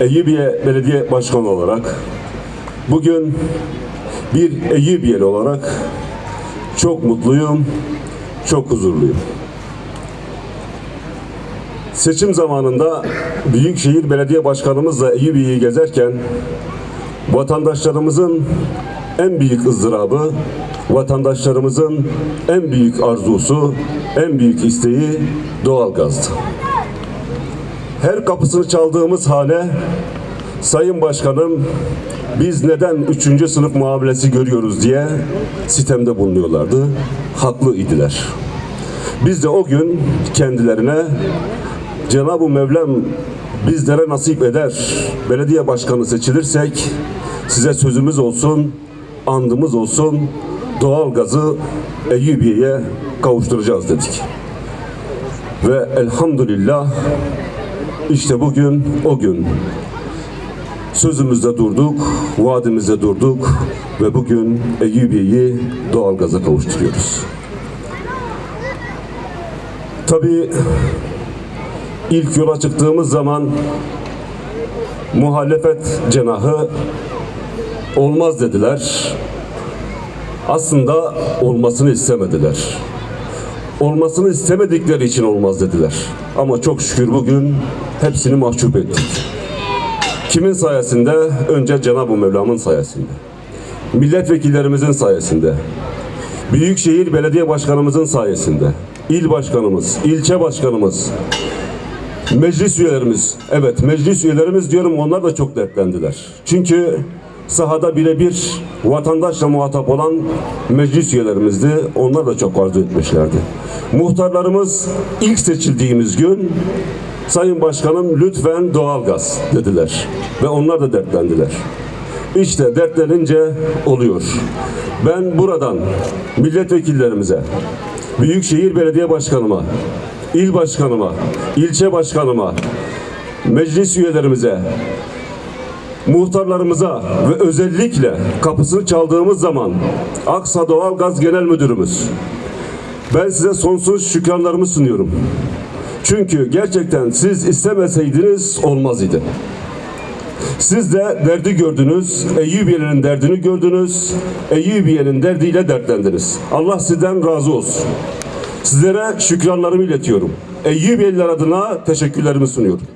Eyüpiye Belediye Başkanı olarak bugün bir Eyüpiyeli olarak çok mutluyum, çok huzurluyum. Seçim zamanında Büyükşehir Belediye Başkanımızla Eyüpiye'yi gezerken vatandaşlarımızın en büyük ızdırabı, vatandaşlarımızın en büyük arzusu, en büyük isteği doğalgazdı. Her kapısını çaldığımız hane Sayın Başkanım biz neden üçüncü sınıf muamelesi görüyoruz diye sitemde bulunuyorlardı. Haklı idiler. Biz de o gün kendilerine Cenab-ı Mevlam bizlere nasip eder, belediye başkanı seçilirsek size sözümüz olsun, andımız olsun, doğalgazı Eyyubiye'ye kavuşturacağız dedik. Ve elhamdülillah işte bugün o gün sözümüzde durduk, vaadimizde durduk ve bugün Eyyubiye'yi doğalgaza kavuşturuyoruz. Tabii ilk yola çıktığımız zaman muhalefet cenahı olmaz dediler. Aslında olmasını istemediler. Olmasını istemedikleri için olmaz dediler. Ama çok şükür bugün hepsini mahcup ettik. Kimin sayesinde? Önce Cenab-ı Mevlam'ın sayesinde. Milletvekillerimizin sayesinde. Büyükşehir Belediye Başkanımızın sayesinde. İl başkanımız, ilçe başkanımız, Meclis üyelerimiz, evet meclis üyelerimiz diyorum onlar da çok dertlendiler. Çünkü sahada birebir vatandaşla muhatap olan meclis üyelerimizdi. Onlar da çok arzu etmişlerdi. Muhtarlarımız ilk seçildiğimiz gün Sayın Başkanım lütfen doğalgaz dediler. Ve onlar da dertlendiler. İşte dertlenince oluyor. Ben buradan milletvekillerimize, Büyükşehir Belediye Başkanıma, il başkanıma, ilçe başkanıma, meclis üyelerimize, muhtarlarımıza ve özellikle kapısını çaldığımız zaman Aksa Doğalgaz Genel Müdürümüz ben size sonsuz şükranlarımı sunuyorum. Çünkü gerçekten siz istemeseydiniz olmaz idi. Siz de derdi gördünüz, Eyyubiye'nin derdini gördünüz, Eyyubiye'nin derdiyle dertlendiniz. Allah sizden razı olsun. Sizlere şükranlarımı iletiyorum. Eyyubiyeliler adına teşekkürlerimi sunuyorum.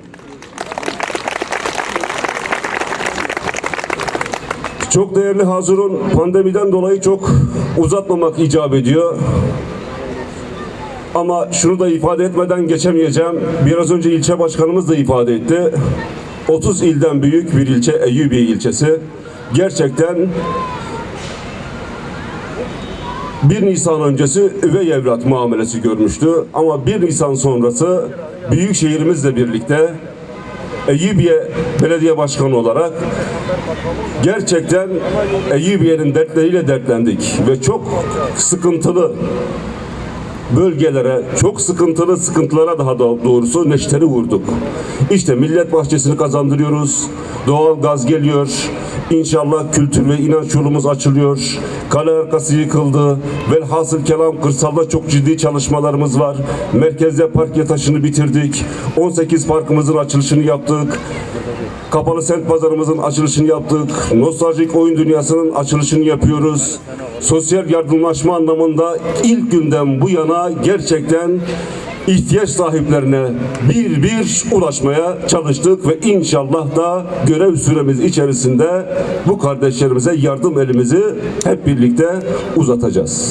Çok değerli Hazırun pandemiden dolayı çok uzatmamak icap ediyor. Ama şunu da ifade etmeden geçemeyeceğim. Biraz önce ilçe başkanımız da ifade etti. 30 ilden büyük bir ilçe Eyyubiye ilçesi. Gerçekten 1 Nisan öncesi üvey evlat muamelesi görmüştü. Ama 1 Nisan sonrası büyük şehrimizle birlikte Eyyubiye Belediye Başkanı olarak gerçekten Eyyubiye'nin dertleriyle dertlendik ve çok sıkıntılı bölgelere, çok sıkıntılı sıkıntılara daha da doğrusu neşteri vurduk. İşte millet bahçesini kazandırıyoruz. Doğal gaz geliyor. İnşallah kültür ve inanç yolumuz açılıyor. Kale arkası yıkıldı. Velhasıl kelam kırsalda çok ciddi çalışmalarımız var. Merkezde park yataşını bitirdik. 18 parkımızın açılışını yaptık. Kapalı semt pazarımızın açılışını yaptık. Nostaljik oyun dünyasının açılışını yapıyoruz. Sosyal yardımlaşma anlamında ilk günden bu yana gerçekten ihtiyaç sahiplerine bir bir ulaşmaya çalıştık ve inşallah da görev süremiz içerisinde bu kardeşlerimize yardım elimizi hep birlikte uzatacağız.